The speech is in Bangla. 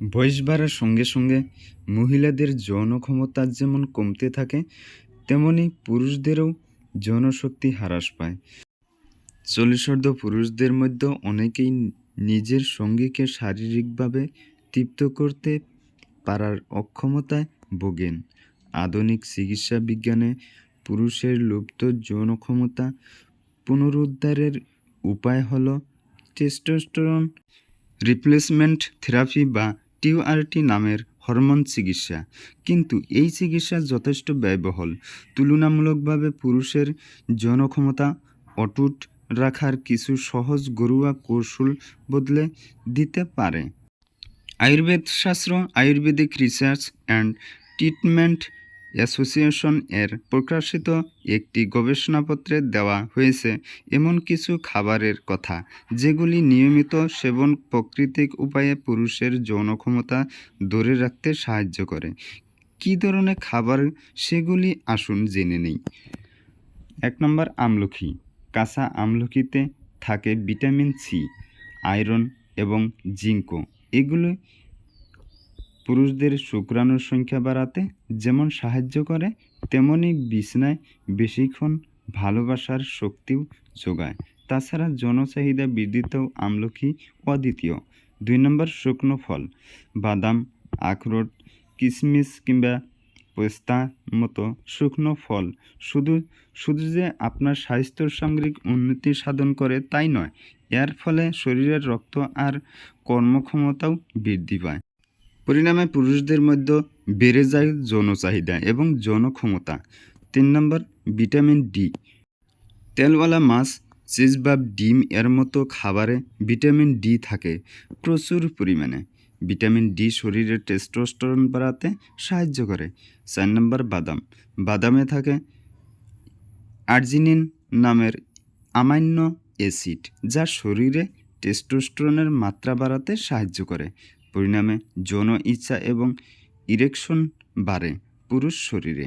বয়স বাড়ার সঙ্গে সঙ্গে মহিলাদের যৌন ক্ষমতা যেমন কমতে থাকে, তেমনি পুরুষদেরও যৌনশক্তি হ্রাস পায়। চল্লিশোর্ধ্ব পুরুষদের মধ্যে অনেকেই নিজের সঙ্গীকে শারীরিকভাবে তৃপ্ত করতে পারার অক্ষমতায় ভোগেন। আধুনিক চিকিৎসা বিজ্ঞানে পুরুষের লুপ্ত যৌন ক্ষমতা পুনরুদ্ধারের উপায় হল টেস্টোস্টেরন রিপ্লেসমেন্ট থেরাপি বা টিউআরটি নামের হরমোন চিকিৎসা। কিন্তু এই চিকিৎসা যথেষ্ট ব্যয়বহুল। তুলনামূলকভাবে পুরুষের জনক্ষমতা অটুট রাখার কিছু সহজ গরুয়া কৌশল বদলে দিতে পারে। আয়ুর্বেদ শাস্ত্র Ayurvedic research and treatment association এর প্রকাশিত একটি গবেষণাপত্রে দেওয়া হয়েছে এমন কিছু খাবারের কথা, যেগুলি নিয়মিত সেবন প্রাকৃতিক উপায়ে পুরুষের যৌন ক্ষমতা ধরে রাখতে সাহায্য করে। কী ধরনের খাবার? সেগুলি আসুন জেনে নেই। এক নম্বর আমলকি কাঁচা আমলকিতে থাকে ভিটামিন সি, আয়রন এবং জিঙ্কো। এগুলো পুরুষদের শুক্রাণুর সংখ্যা বাড়াতে যেমন সাহায্য করে, তেমনি বিছনায় বেশিক্ষণ ভালোবাসার শক্তিও যোগায়। তাছাড়া জনচাহিদা বৃদ্ধিতেও আমলকি অদ্বিতীয়। দুই নম্বর, শুকনো ফল, বাদাম, আখরোট কিশমিশ কিংবা পেস্তা মতো শুকনো ফল। শুধু শুধু যে আপনার স্বাস্থ্য সামগ্রিক উন্নতি সাধন করে তাই নয়, এর ফলে শরীরের রক্ত আর কর্মক্ষমতাও বৃদ্ধি পায়। পরিণামে পুরুষদের মধ্যে বেড়ে যায় যৌন চাহিদা এবং যৌন ক্ষমতা তিন নম্বর, ভিটামিন ডি তেলওয়ালা মাছ চিজ বা ডিম এর মতো খাবারে ভিটামিন ডি থাকে প্রচুর পরিমাণে। ভিটামিন ডি শরীরে টেস্টোস্টেরন বাড়াতে সাহায্য করে। চার নম্বর, বাদাম। বাদামে থাকে আর্জিনিন নামের আমান্য অ্যাসিড যা শরীরে টেস্টোস্টেরনের মাত্রা বাড়াতে সাহায্য করে। পরিণামে যৌন ইচ্ছা এবং ইরেকশন বাড়ে পুরুষ শরীরে।